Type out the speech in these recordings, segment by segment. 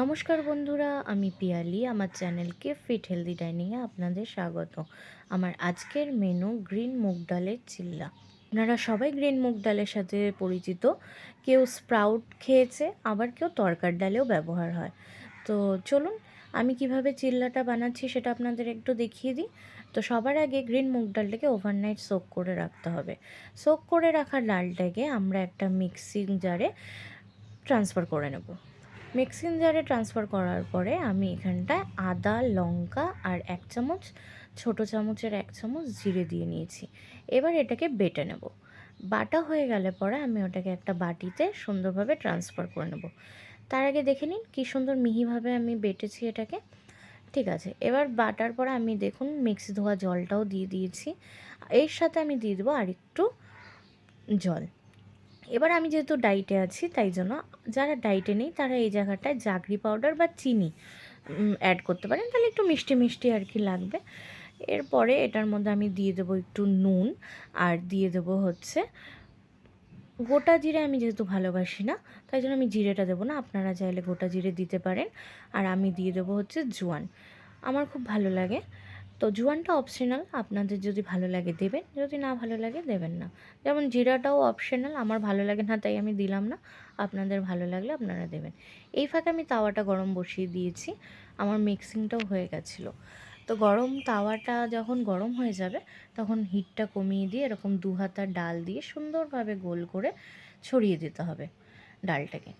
নমস্কার বন্ধুরা, আমি পিয়ালি, আমার চ্যানেলকে ফিট হেলদি ডাইনিংয়ে আপনাদের স্বাগত। আমার আজকের মেনু গ্রিন মুগ ডালের চিল্লা। আপনারা সবাই গ্রিন মুগ ডালের সাথে পরিচিত। কেউ স্প্রাউট খেয়েছে, আবার কেউ তরকার ডালেও ব্যবহার হয়। তো চলুন, আমি কীভাবে চিল্লাটা বানাচ্ছি সেটা আপনাদের একটু দেখিয়ে দিই। তো সবার আগে গ্রিন মুগ ডালটাকে ওভারনাইট সোক করে রাখতে হবে। সোক করে রাখা ডালটাকে আমরা একটা মিক্সিং জারে ট্রান্সফার করে নেব। মিক্সিং জারে ট্রান্সফার করার পরে আমি এখানটায় আদা, লঙ্কা আর এক চামচ, ছোট চামচের এক চামচ জিরে দিয়ে নিয়েছি। এবার এটাকে বেটে নেব। বাটা হয়ে গেলে পরে আমি ওটাকে একটা বাটিতে সুন্দরভাবে ট্রান্সফার করে নেব। তার আগে দেখে নিন কী সুন্দর মিহিভাবে আমি বেটেছি এটাকে। ঠিক আছে, এবার বাটার পরে আমি দেখুন মিক্সি ধোয়া জলটাও দিয়ে দিয়েছি। এর সাথে আমি দিয়ে দেবো আরেকটু জল। এবার আমি যেহেতু ডাইটে আছি, তাই জন্য যারা ডাইটে নেই, তারা এই জায়গাটায় জাগরি পাউডার বা চিনি অ্যাড করতে পারেন। তাহলে একটু মিষ্টি মিষ্টি আর কি লাগবে। এরপরে এটার মধ্যে আমি দিয়ে দেবো একটু নুন, আর দিয়ে দেবো হচ্ছে গোটা জিরে আমি যেহেতু ভালোবাসি না, তাই জন্য আমি জিরেটা দেবো না। আপনারা চাইলে গোটা জিরে দিতে পারেন। আর আমি দিয়ে দেবো হচ্ছে জোয়ান। আমার খুব ভালো লাগে। তো জোয়ানটা অপশনাল আপনাদের যদি ভালো লাগে দেবেন, যদি না ভালো লাগে দেবেন না। যেমন জিরাটাও অপশনাল আমার ভালো লাগে না, তাই আমি দিলাম না। আপনাদের ভালো লাগলে আপনারা দেবেন। এই ফাঁকে আমি তাওয়াটা গরম বসিয়ে দিয়েছি, আমার মিক্সিংটাও হয়ে গেছিল। তো গরম তাওয়াটা যখন গরম হয়ে যাবে, তখন হিটটা কমিয়ে দিয়ে এরকম দু হাতার ডাল দিয়ে সুন্দরভাবে গোল করে ছড়িয়ে দিতে হবে ডালটাকে।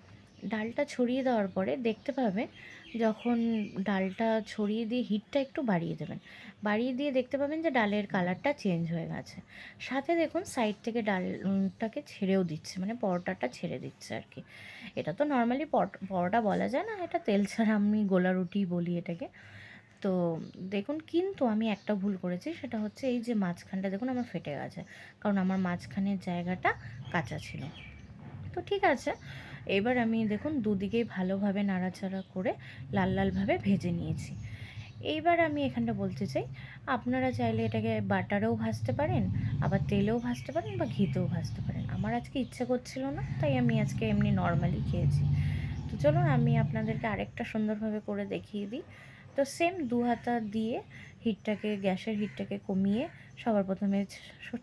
ডালটা ছড়িয়ে দেওয়ার পরে দেখতে পাবেন যখন ডালটা ছড়িয়ে দিয়ে হিটটা একটু বাড়িয়ে দেবেন। বাড়িয়ে দিয়ে দেখতে পাবেন যে ডালের কালারটা চেঞ্জ হয়ে গেছে। সাথে দেখুন সাইড থেকে ডালটাকে ছেড়েও দিচ্ছে মানে পরোটাটা ছেড়ে দিচ্ছে আর কি এটা তো নর্মালি পরোটা বলা যায় না, এটা তেল ছাড়া আমি গোলা রুটি বলি এটাকে। তো দেখুন কিন্তু আমি একটা ভুল করেছি, সেটা হচ্ছে এই যে মাঝখানটা দেখুন আমার ফেটে গেছে, কারণ আমার মাঝখানের জায়গাটা কাঁচা ছিল। তো ঠিক আছে এবার আমি দেখুন দুদিকেই ভালোভাবে নাড়াচাড়া করে লাল লালভাবে ভেজে নিয়েছি। এইবার আমি এখানটা বলতে চাই, আপনারা চাইলে এটাকে বাটারেও ভাজতে পারেন, আবার তেলেও ভাজতে পারেন বা ঘিতেও ভাজতে পারেন। আমার আজকে ইচ্ছে করছিল না, তাই আমি আজকে এমনি নর্মালি খেয়েছি। তো চলুন আমি আপনাদেরকে আরেকটা সুন্দরভাবে করে দেখিয়ে দিই। তো সেম দু হাতা দিয়ে হিটটাকে, গ্যাসের হিটটাকে কমিয়ে সবার প্রথমে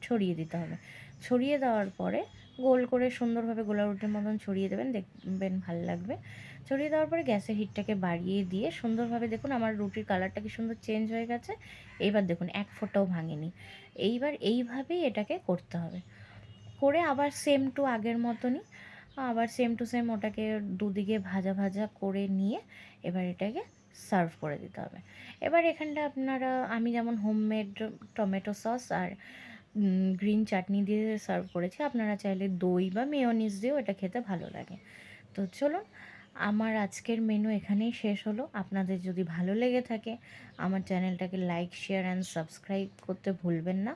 ছড়িয়ে দিতে হবে। ছড়িয়ে দেওয়ার পরে গোল করে সুন্দরভাবে গোলা রুটির মতন ছড়িয়ে দেবেন, দেখবেন ভালো লাগবে। ছড়িয়ে দেওয়ার পরে গ্যাসের হিটটাকে বাড়িয়ে দিয়ে সুন্দরভাবে দেখুন আমার রুটির কালারটা কি সুন্দর চেঞ্জ হয়ে গেছে। এইবার দেখুন এক ফোঁটাও ভাঙেনি। এইবার এইভাবেই এটাকে করতে হবে। করে আবার সেম টু আগের মতনই, আবার সেম টু সেম ওটাকে দুদিকে ভাজা ভাজা করে নিয়ে এবার এটাকে সার্ভ করে দিতে হবে। এবার এখানটা আপনারা, আমি যেমন হোমমেড টমেটো সস আর গ্রিন চাটনি দিয়ে সার্ভ করেছি। আপনারা চাইলে দই বা মেয়নিস দিয়েও এটা খেতে ভালো লাগে। তো চলুন, আমার আজকের মেনু এখানেই শেষ হলো। আপনাদের যদি ভালো লেগে থাকে, আমার চ্যানেলটাকে লাইক শেয়ার অ্যান্ড সাবস্ক্রাইব করতে ভুলবেন না।